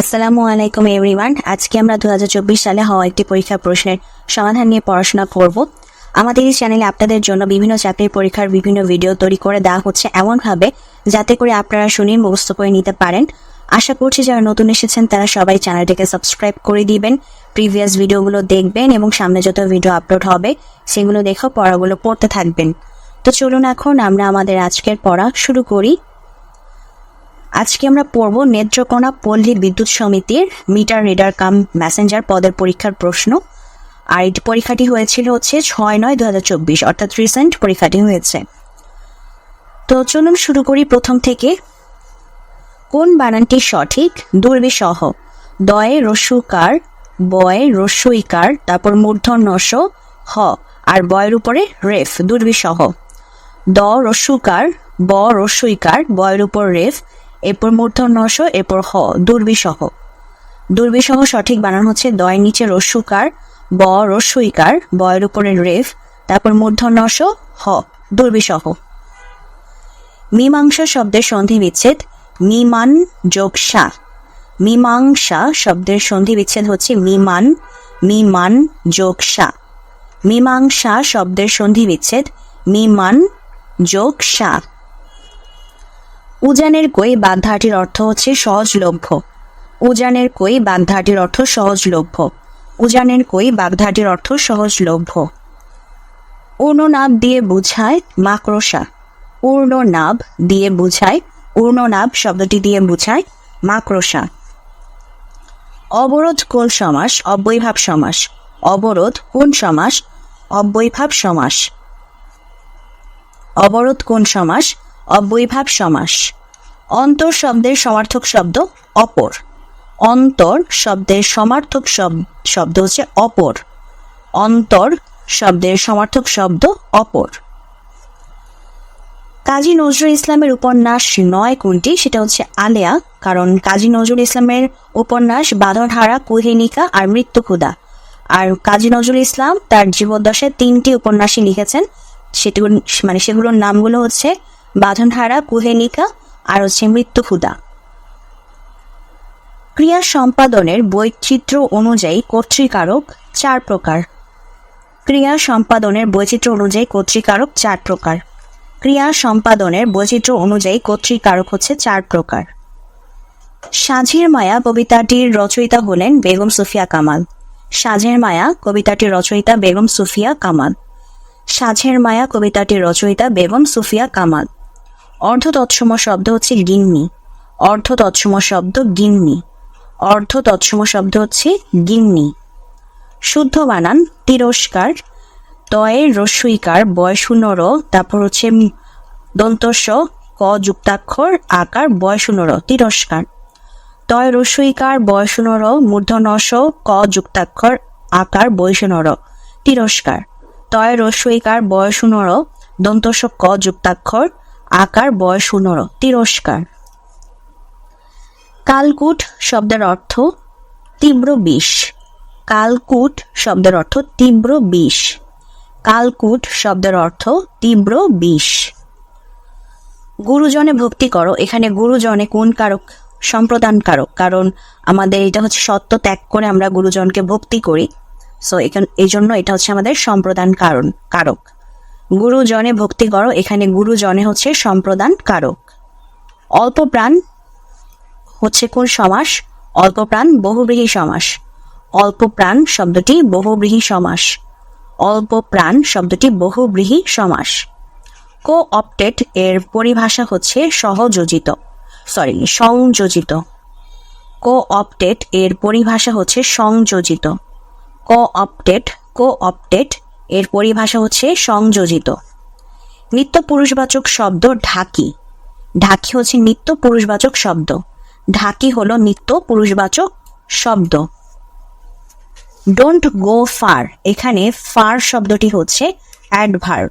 আসসালামু আলাইকুম এভরিওয়ান। আজকে আমরা দু হাজার চব্বিশ সালে হওয়া একটি পরীক্ষার প্রশ্নের সমাধান নিয়ে পড়াশোনা করব। আমাদের এই চ্যানেলে আপনাদের জন্য বিভিন্ন চাকরির পরীক্ষার বিভিন্ন ভিডিও তৈরি করে দেওয়া হচ্ছে এমনভাবে যাতে করে আপনারা শুনে মুখস্থ করে নিতে পারেন। আশা করছি যারা নতুন এসেছেন, তারা সবাই চ্যানেলটিকে সাবস্ক্রাইব করে দিবেন, প্রিভিয়াস ভিডিওগুলো দেখবেন এবং সামনে যত ভিডিও আপলোড হবে, সেগুলো দেখেও পড়াগুলো পড়তে থাকবেন। তো চলুন এখন আমরা আমাদের আজকের পড়া শুরু করি। আজকে আমরা পড়ব নেত্রকোনা পল্লী বিদ্যুৎ সমিতির মিটার রিডার কাম ম্যাসেঞ্জার পদের পরীক্ষার প্রশ্ন। আর এই পরীক্ষাটি হয়েছিল হচ্ছে ছয় নয় দু হাজার চব্বিশ, অর্থাৎ রিসেন্ট পরীক্ষাটি হয়েছে। তো চলুন শুরু করি প্রথম থেকে। কোন বানানটি সঠিক? দুর্বিসহ দয়ে রস্যুকার বয়ে রস্যইকার তারপর মূর্ধন মূর্ধন্যস হ, আর বয়ের উপরে রেফ দুর্বিসহ দ রস্যুকার ব রস্যইকার বয়ের উপর রেফ এরপর মূর্ধন্যস এরপর হ দুর্বিসহ দুর্বিসহ সঠিক বানান হচ্ছে দয়ের নিচে রস্যুকার ব রস্যইকার বয়ের উপরে রেফ, তারপর মূর্ধন্যস হ দুর্বিসহ মীমাংসা শব্দের সন্ধি বিচ্ছেদ, মিমান যোগ সা মীমাংসা শব্দের সন্ধি বিচ্ছেদ হচ্ছে মিমান মিমান যোগ সা মীমাংসা শব্দের সন্ধি বিচ্ছেদ, মিমান যোগ সা উজানের কই বাগধাটির অর্থ হচ্ছে সহজলভ্য। উজানের কই বাগধাটির অর্থ সহজলভ্য। উজানের কই বাগধাটির অর্থ সহজলভ্য। উর্ণনাভ দিয়ে বুঝায় মাকড়সা। উর্ণনাভ দিয়ে বুঝায় উর্ণনাভ শব্দটি দিয়ে বুঝায় মাকড়সা। অবরোধ কোন সমাস, অব্যয়ভাব সমাস। অবরোধ কোন সমাস, অব্যয়ভাব সমাস। অবরোধ কোন সমাস অব্যয়ভাব সমাস। অন্তর শব্দের সমার্থক শব্দ অপর। অন্তর শব্দের সমার্থক শব- শব্দ হচ্ছে অপর। অন্তর শব্দের সমার্থক শব্দ অপর। কাজী নজরুল ইসলামের উপন্যাস নয় কোনটি? সেটা হচ্ছে আলেয়া, কারণ কাজী নজরুল ইসলামের উপন্যাস বাঁধনহারা, কুহিনিকা আর মৃত্যু ক্ষুদা আর কাজী নজরুল ইসলাম তার জীবদ্দশায় তিনটি উপন্যাসই লিখেছেন। সেগুলো মানে সেগুলোর নামগুলো হচ্ছে বাঁধনহারা কুহেনিকা আর হচ্ছে মৃত্যু ক্ষুদা ক্রিয়া সম্পাদনের বৈচিত্র্য অনুযায়ী কর্তৃকারক চার প্রকার। ক্রিয়া সম্পাদনের বৈচিত্র্য অনুযায়ী কর্তৃকারক চার প্রকার। ক্রিয়া সম্পাদনের বৈচিত্র্য অনুযায়ী কর্তৃকারক হচ্ছে চার প্রকার। সাঝের মায়া কবিতাটির রচয়িতা হলেন বেগম সুফিয়া কামাল। সাঝের মায়া কবিতাটির রচয়িতা বেগম সুফিয়া কামাল। সাঝের মায়া কবিতাটির রচয়িতা বেগম সুফিয়া কামাল। অর্ধ তৎসম শব্দ হচ্ছে গিন্নি। অর্ধ তৎসম শব্দ গিন্নি। অর্ধ তৎসম শব্দ হচ্ছে গিন্নি। শুদ্ধ বানান তিরস্কার তয়ের রস্যইকার বয়শূন্যর তারপর হচ্ছে দন্তস্ব, ক যুক্তাক্ষর, আকার বয়শূন্যর তিরস্কার। তয় রস্যইকার বয়শূন্যর মূর্ধনস ক যুক্তাক্ষর, আকার বয়শূন্যর তিরস্কার। তয় রস্যইকার বয়শূন্যর দন্তস্ব, ক যুক্তাক্ষর আকার, বয়স বয়শূন্যর তিরস্কার। কালকুট শব্দের অর্থ তীব্র বিষ। কালকুট শব্দের অর্থ তীব্র বিষ। কালকুট শব্দের অর্থ তীব্র বিষ। গুরুজনে ভক্তি করো। এখানে গুরুজনে কোন কারক? সম্প্রদান কারক কারণ আমাদের এটা হচ্ছে সত্য ত্যাগ করে আমরা গুরুজনকে ভক্তি করি। সো এখানে এই জন্য এটা হচ্ছে আমাদের সম্প্রদান কারণ কারক। গুরুজনে ভক্তি করো, এখানে গুরুজনে হচ্ছে সম্প্রদান কারক। অল্প প্রাণ হচ্ছে কোন সমাস? অল্প প্রাণ বহুব্রীহী সমাস। অল্প প্রাণ শব্দটি বহুব্রীহী সমাস। অল্প প্রাণ শব্দটি বহুব্রীহী সমাস। কো অপটেট এর পরিভাষা হচ্ছে সহযোজিত। সরি সংযোজিত। কো অপটেট এর পরিভাষা হচ্ছে সংযোজিত। কো অপটেট কো অপটেট এর পরিভাষা হচ্ছে সংযোজিত। নিত্য পুরুষবাচক শব্দ ঢাকি। ঢাকি হচ্ছে নিত্য পুরুষবাচক শব্দ। ঢাকি হলো নিত্য পুরুষবাচক শব্দ। ডোন্ট গো ফার এখানে ফার শব্দটি হচ্ছে অ্যাডভার্ব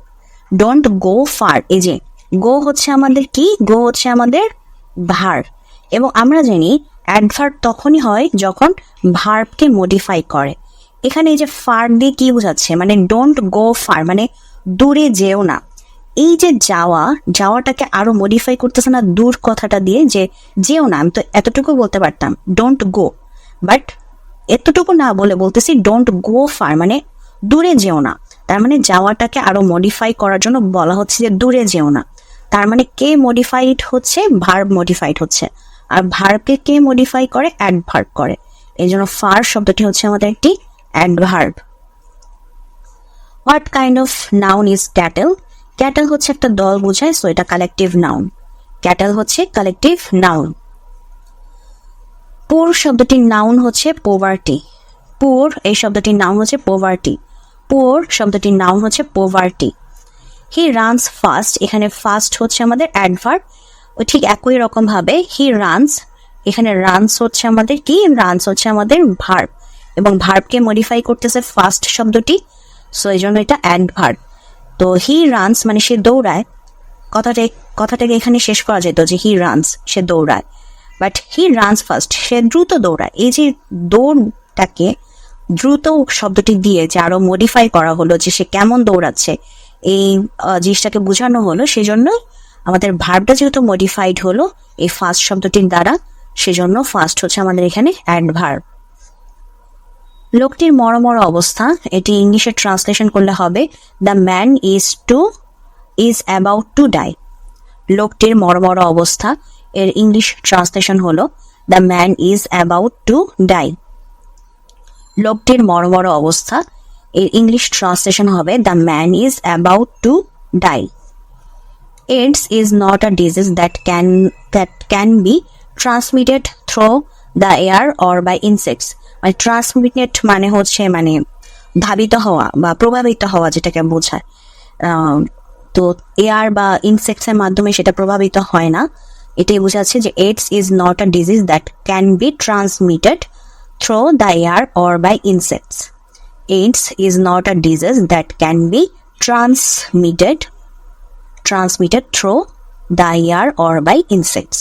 ডোন্ট গো ফার এই যে গো হচ্ছে আমাদের কি? গো হচ্ছে আমাদের ভার। এবং আমরা জানি অ্যাডভার্ব তখনই হয় যখন ভার্বকে মডিফাই করে। এখানে এই যে ফার দিয়ে কি বোঝাচ্ছে? মানে ডোন্ট গো ফার মানে দূরে যেও না। এই যে যাওয়া, যাওয়াটাকে আরও মডিফাই করতেছে না দূর কথাটা দিয়ে যে যেও না, আমি তো এতটুকু বলতে পারতাম ডোন্ট গো বাট এতটুকু না বলে বলতেছি ডোন্ট গো ফার মানে দূরে যেও না। তার মানে যাওয়াটাকে আরও মডিফাই করার জন্য বলা হচ্ছে যে দূরে যেও না। তার মানে কে মডিফাইড হচ্ছে? ভার্ব মডিফাইড হচ্ছে। আর ভার্বকে কে মডিফাই করে? অ্যাডভার্ব করে। এই জন্য ফার শব্দটি হচ্ছে আমাদের একটি adverb what kind of noun is cattle cattle হচ্ছে একটা দল বোঝায় সো এটা কালেকটিভ নাউন ক্যাটেল হচ্ছে কালেকটিভ নাউন পুর শব্দটির নাউন হচ্ছে পোভার্টি পুর এই শব্দটির নাউন হচ্ছে পোভার্টি পুর শব্দটির নাউন হচ্ছে পোভার্টি হি রানস ফাস্ট এখানে ফাস্ট হচ্ছে আমাদের অ্যাডভার্ব ঠিক একই রকম ভাবে হি রানস এখানে রানস হচ্ছে আমাদের কি? রানস হচ্ছে আমাদের ভার্ব এবং ভার্বকে মডিফাই করতেছে ফার্স্ট শব্দটি সো এই জন্য এটা অ্যাডভার্ব তো হি রানস মানে সে দৌড়ায়। কথাটা, কথাটাকে এখানে শেষ করা যেত যে হি রানস সে দৌড়ায়। বাট হি রানস ফার্স্ট সে দ্রুত দৌড়ায়। এই যে দৌড়টাকে দ্রুত শব্দটি দিয়ে যে আরও মডিফাই করা হলো যে সে কেমন দৌড়াচ্ছে, এই জিনিসটাকে বোঝানো হলো, সেজন্য আমাদের ভার্বটা যেহেতু মডিফাইড হলো, এই ফার্স্ট শব্দটির দ্বারা, সেজন্য ফার্স্ট হচ্ছে আমাদের এখানে অ্যাডভার্ব লোকটির মরমর অবস্থা, এটি ইংলিশে ট্রান্সলেশন করলে হবে the man is to is about to die লোকটির মরমর অবস্থা, এর ইংলিশ ট্রান্সলেশন হলো the man is about to die লোকটির মরমর অবস্থা, এর ইংলিশ ট্রান্সলেশন হবে the man is about to die AIDS is not a disease that can that can be transmitted through the air or by insects মানে transmitted মানে হচ্ছে মানে ধাবিত হওয়া বা প্রভাবিত হওয়া যেটাকে বোঝায়। তো এয়ার বা ইনসেক্টস এর মাধ্যমে সেটা প্রভাবিত হয় না। এটাই বোঝাচ্ছে যে AIDS is not a disease that can be transmitted through the air or by insects AIDS is not a disease that can be transmitted transmitted through the air or by insects.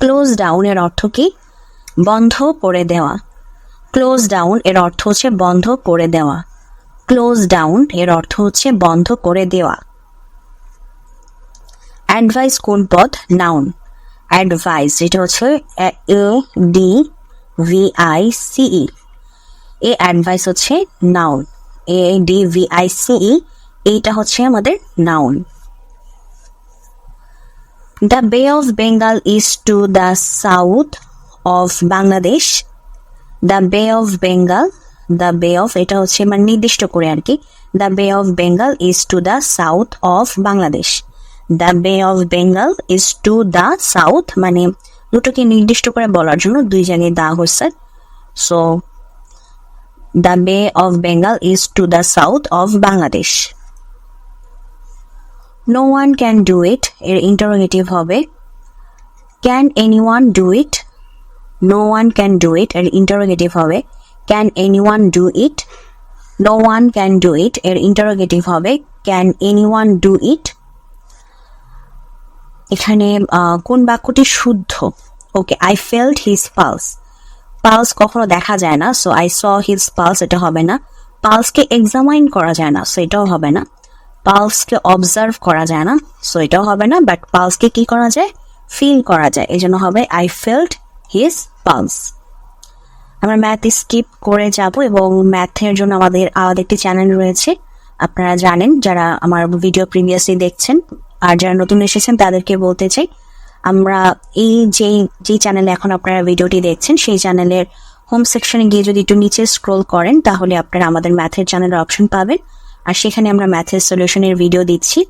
Close down এর অর্থ কি? বন্ধ করে দেওয়া। Close down এর অর্থ হচ্ছে বন্ধ করে দেওয়া। ক্লোজ ডাউন এর অর্থ হচ্ছে বন্ধ করে দেওয়া। অ্যাডভাইস কোন পদ? নাউন অ্যাডভাইস এটা হচ্ছে এ D, V, I C E A advice হচ্ছে noun A, D, V, I C E এইটা হচ্ছে আমাদের noun the bay of Bengal is to the south of Bangladesh the bay of Bengal the bay of এটা হচ্ছে মানে নির্দিষ্ট করে আর কি। The bay of Bengal is to the south of Bangladesh the bay of Bengal is to the south মানে দুটোকে নির্দিষ্ট করে বলার জন্য দুই জায়গায় দেওয়া হচ্ছে। So the bay of Bengal is to the south of Bangladesh no one can do it এর ইন্টারোগেটিভ হবে। Can anyone do it no one can do it এর ইন্টারোগেটিভ হবে। Can anyone do it no one can do it এর interrogative হবে। Can any one do it এখানে কোন বাক্যটি শুদ্ধ? Okay I felt his pulse pulse কখনো দেখা যায় না so I saw his pulse এটা হবে না। পালসকে এক্সামাইন করা যায় না সো এটাও হবে না। পালসকে অবজার্ভ করা যায় না সো এটাও হবে না বাট পালসকে কি করা যায়? ফিল করা যায় এই জন্য হবে আই ফেল্ট হিজ পালস আমরা ম্যাথ স্কিপ করে যাব এবং ম্যাথের জন্য আমাদের আলাদা একটি চ্যানেল রয়েছে। আপনারা জানেন, যারা আমার ভিডিও প্রিভিয়াসলি দেখছেন, আর যারা নতুন এসেছেন, তাদেরকে বলতে চাই, আমরা এই যে যে চ্যানেলে এখন আপনারা ভিডিওটি দেখছেন, সেই চ্যানেলের হোম সেকশনে গিয়ে যদি একটু নিচে স্ক্রোল করেন, তাহলে আপনারা আমাদের ম্যাথের চ্যানেলের অপশন পাবেন। আর সেখানে আমরা ম্যাথের সলিউশনের ভিডিও দিচ্ছি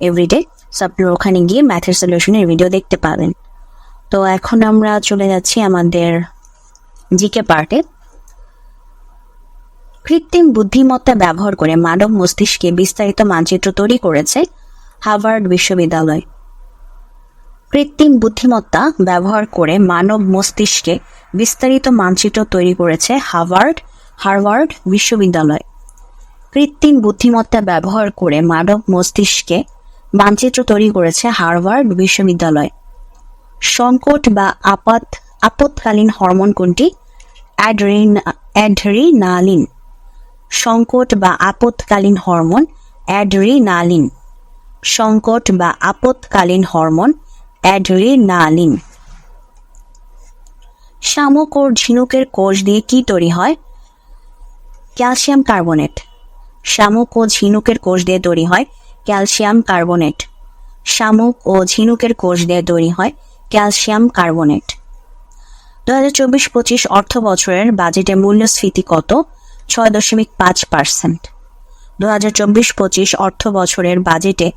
এভরিডে সো আপনারা ওখানে গিয়ে ম্যাথের সলিউশনের ভিডিও দেখতে পাবেন। তো, এখন আমরা চলে যাচ্ছি আমাদের জিকে পার্টে কৃত্রিম বুদ্ধিমত্তা ব্যবহার করে মানব মস্তিষ্কে বিস্তারিত মানচিত্র তৈরি করেছে হার্ভার্ড বিশ্ববিদ্যালয়। কৃত্রিম বুদ্ধিমত্তা ব্যবহার করে মানব মস্তিষ্কে বিস্তারিত মানচিত্র তৈরি করেছে হার্ভার্ড হার্ভার্ড বিশ্ববিদ্যালয়। কৃত্রিম বুদ্ধিমত্তা ব্যবহার করে মানব মস্তিষ্কে মানচিত্র তৈরি করেছে হার্ভার্ড বিশ্ববিদ্যালয়। সংকট বা আপাত আপৎকালীন হরমোন কোনটি? অ্যাড্রিন, অ্যাড্রিনালিন। সংকট বা আপৎকালীন হরমোন অ্যাড্রিনালিন। সংকট বা আপৎকালীন হরমোন অ্যাড্রিনালিন। শামুক ও ঝিনুকের কোষ দিয়ে কি তৈরি হয়? Calcium carbonate. শামুক ও ঝিনুকের কোষ দিয়ে তৈরি হয়, ক্যালসিয়াম কার্বনেট। শামুক ও ঝিনুকের কোষ দিয়ে তৈরি হয়, ক্যালসিয়াম কার্বনেট। দু হাজার চব্বিশ পঁচিশ অর্থ বছরের বাজেটে মূল্যস্ফীতি কত? ছয় দশমিক পাঁচ পার্সেন্ট। দু হাজার চব্বিশ পঁচিশ অর্থ বছরের বাজেটে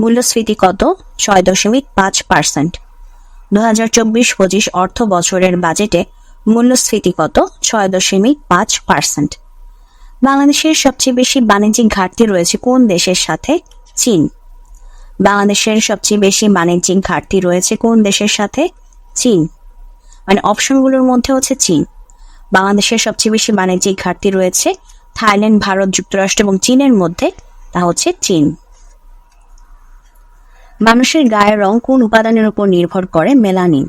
মূল্যস্ফীতি কত? ছয় দশমিক পাঁচ পার্সেন্ট। দু হাজার চব্বিশ পঁচিশ অর্থ বছরের বাজেটে মূল্যস্ফীতি কত? ছয় দশমিক পাঁচ পার্সেন্ট। বাংলাদেশের সবচেয়ে বেশি বাণিজ্যিক ঘাটতি রয়েছে কোন দেশের সাথে? চীন। বাংলাদেশের সবচেয়ে বেশি বাণিজ্যিক ঘাটতি রয়েছে কোন দেশের সাথে? চীন। মানে অপশনগুলোর মধ্যে হচ্ছে চীন। বাংলাদেশের সবচেয়ে বেশি বাণিজ্যিক ঘাটতি রয়েছে থাইল্যান্ড, ভারত, যুক্তরাষ্ট্র এবং চীনের মধ্যে। তা হচ্ছে চীন। মানুষের গায়ের রং কোন উপাদানের উপর নির্ভর করে? মেলানিন।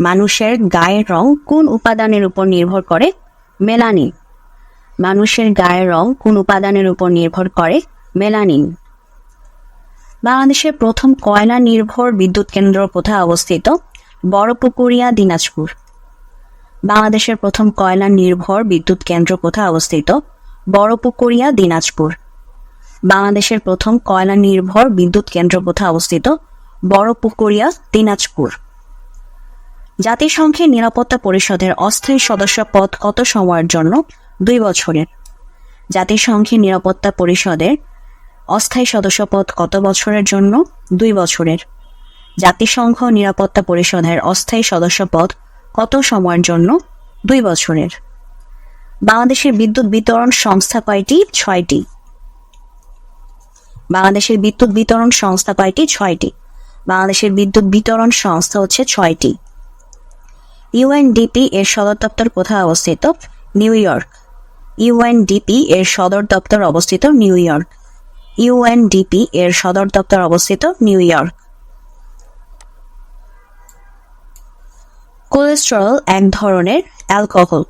মানুষের গায়ের রং কোন উপাদানের উপর নির্ভর করে? মেলানিন। মানুষের গায়ের রং কোন উপাদানের উপর নির্ভর করে মেলানিন। বাংলাদেশের প্রথম কয়লা নির্ভর বিদ্যুৎ কেন্দ্র কোথায় অবস্থিত? বড়পুকুরিয়া, দিনাজপুর। বাংলাদেশের প্রথম কয়লা নির্ভর বিদ্যুৎ কেন্দ্র কোথায় অবস্থিত? বড়পুকুরিয়া, দিনাজপুর। বাংলাদেশের প্রথম কয়লা নির্ভর বিদ্যুৎ কেন্দ্র কোথায় অবস্থিত? বড়পুকুরিয়া, দিনাজপুর। জাতিসংঘের নিরাপত্তা পরিষদের অস্থায়ী সদস্য পদ কত সময়ের জন্য? দুই বছরের। জাতিসংঘের নিরাপত্তা পরিষদের অস্থায়ী সদস্য পদ কত বছরের জন্য? দুই বছরের। জাতিসংঘ নিরাপত্তা পরিষদের অস্থায়ী সদস্য পদ কত সময়ের জন্য? দুই বছরের। বাংলাদেশের বিদ্যুৎ বিতরণ সংস্থা কয়টি? ছয়টি। বাংলাদেশের বিদ্যুৎ বিতরণ সংস্থা কয়টি? ছয়টি। বাংলাদেশের বিদ্যুৎ বিতরণ সংস্থা হচ্ছে ছয়টি। ইউএনডিপি এর সদর দপ্তর কোথায় অবস্থিত? New York. ইউএনডিপি এর সদর দপ্তর অবস্থিত নিউ ইয়র্ক। ইউএনডিপি এর সদর দপ্তর অবস্থিত নিউ ইয়র্ক। কোলেস্টেরল এক ধরনের অ্যালকোহল।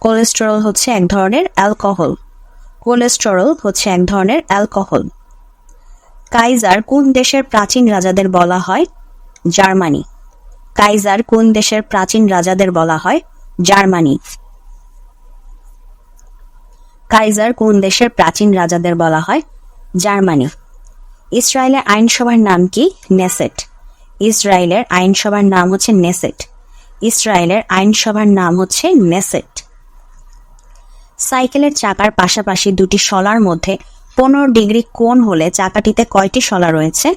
কোলেস্টেরল হচ্ছে এক ধরনের অ্যালকোহল। কোলেস্টেরল হচ্ছে এক ধরনের অ্যালকোহল। কাইজার কোন দেশের প্রাচীন রাজাদের বলা হয়? জার্মানি। কাইজার কোন দেশের প্রাচীন রাজাদের বলা হয়? জার্মানি। কাইজার কোন দেশের প্রাচীন রাজাদের বলা হয়? জার্মানি। ইসরায়েলের আইনসভার নাম কি? নেসেট। ইসরায়েলের আইনসভার নাম হচ্ছে নেসেট। ইসরায়েলের আইনসভার নাম হচ্ছে নেসেট। সাইকেলের চাকার পাশাপাশি দুটি শলার মধ্যে পনেরো ডিগ্রি কোণ হলে চাকাটিতে কয়টি শলা রয়েছে?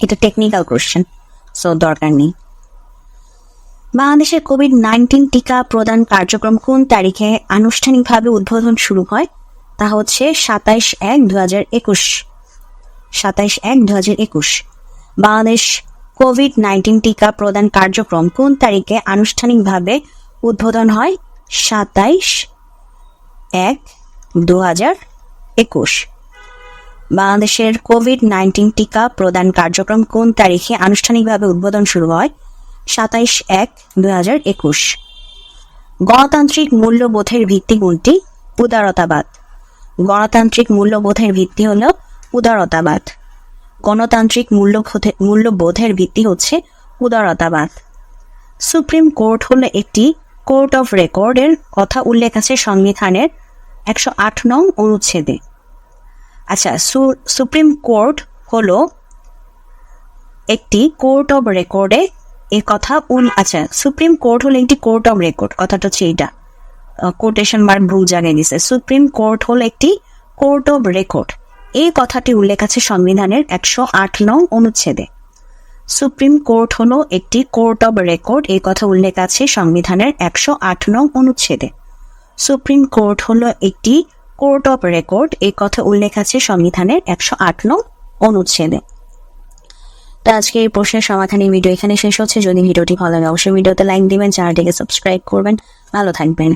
এটা টেকনিক্যাল কোশ্চেন সো দরকার নেই। বাংলাদেশের কোভিড নাইন্টিন টিকা প্রদান কার্যক্রম কোন তারিখে আনুষ্ঠানিকভাবে উদ্বোধন শুরু হয়? তা হচ্ছে সাতাইশ এক দু হাজার একুশ। সাতাইশ এক দু হাজার একুশ। বাংলাদেশ কোভিড নাইন্টিন টিকা প্রদান কার্যক্রম কোন তারিখে আনুষ্ঠানিকভাবে উদ্বোধন হয়? সাতাইশ এক দু হাজার একুশ। বাংলাদেশের কোভিড নাইন্টিন টিকা প্রদান কার্যক্রম কোন তারিখে আনুষ্ঠানিকভাবে উদ্বোধন শুরু হয়? সাতাইশ এক দুই হাজার একুশ। গণতান্ত্রিক মূল্যবোধের ভিত্তি কোনটি? উদারতাবাদ। গণতান্ত্রিক মূল্যবোধের ভিত্তি হল উদারতাবাদ। গণতান্ত্রিক মূল্যবোধে মূল্যবোধের ভিত্তি হচ্ছে উদারতাবাদ। সুপ্রিম কোর্ট হল একটি কোর্ট অফ রেকর্ডের কথা উল্লেখ আছে সংবিধানের একশো আট নং অনুচ্ছেদে। আচ্ছা সুপ্রিম কোর্ট হল একটি কোর্ট অফ রেকর্ডে এ কথা উল আচ্ছা সুপ্রিম কোর্ট হলো একটি কোর্ট অফ রেকর্ড, কথাটা হচ্ছে এইটা। কোটেশন মার্ক ভুল জানিয়ে দিছে। সুপ্রিম কোর্ট হল একটি কোর্ট অফ রেকর্ড। এই কথাটি উল্লেখ আছে সংবিধানের একশো আট নং অনুচ্ছেদে। সুপ্রিম কোর্ট হলো একটি কোর্ট অব রেকর্ড এই কথা উল্লেখ আছে সংবিধানের একশো আট নং অনুচ্ছেদে। সুপ্রিম কোর্ট হলো একটি কোর্ট অফ রেকর্ড, এই কথা উল্লেখ আছে সংবিধানের একশো আট নং অনুচ্ছেদে। তো আজকে এই প্রশ্নের সমাধানের ভিডিও এখানে শেষ হচ্ছে। যদি ভিডিওটি ভালো লাগে, অবশ্যই ভিডিওতে লাইক দিবেন, চ্যানেলটিকে সাবস্ক্রাইব করবেন। ভালো থাকবেন।